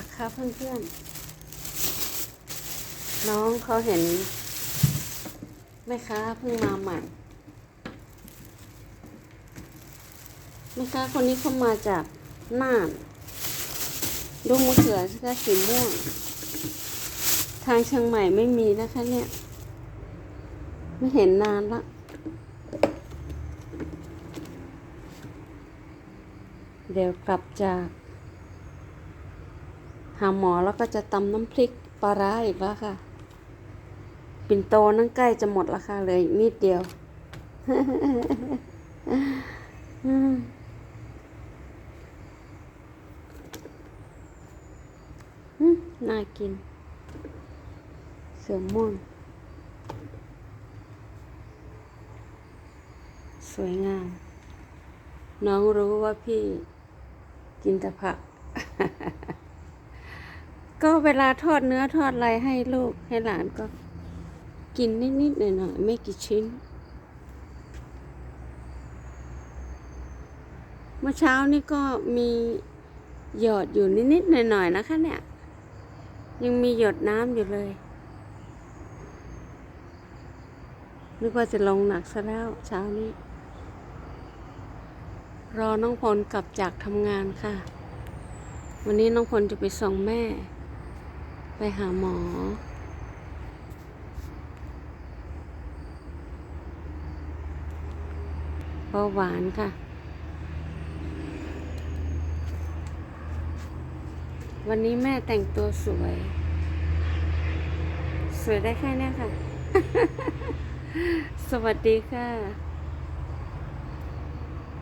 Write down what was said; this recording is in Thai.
ผักค่ะเพื่อนๆ น้องเขาเห็นแม่ค้าเพิ่งมาใหม่แม่ค้าคนนี้เขามาจากน่านดูมะเขือก็สีม่วง ทางเชียงใหม่ไม่มีนะคะเนี่ย ไม่เห็นนานละเดี๋ยวกลับจาก หาหมอแล้วก็จะตำน้ำพริกปลาร้าอีกแล้วค่ะ ปิ่นโตนั่งใกล้จะหมดแล้วค่ะเลยนิดเดียวอืมน่ากิน เสือม่วง สวยงาม น้องรู้ว่าพี่กินแต่ผัก ก็เวลาทอดเนื้อทอดอะไรให้ลูกให้หลานก็ กินนิดๆหน่อยๆไม่กี่ชิ้น เมื่อเช้านี่ก็มีหยอดอยู่นิดๆหน่อยๆนะคะ เนี่ย ยังมีหยดน้ำอยู่เลยนึกว่าจะลงหนักซะแล้วเช้านี้ รอน้องพลกลับจากทำงานค่ะ วันนี้น้องพลจะไปส่งแม่ ไปหาหมอ เบาหวานค่ะ วันนี้แม่แต่งตัวสวย สวยได้แค่เนี้ยค่ะ สวัสดีค่ะ